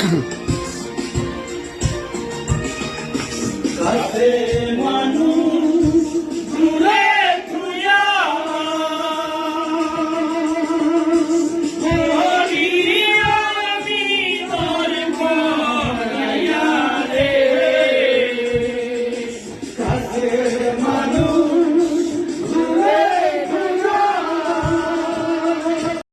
মন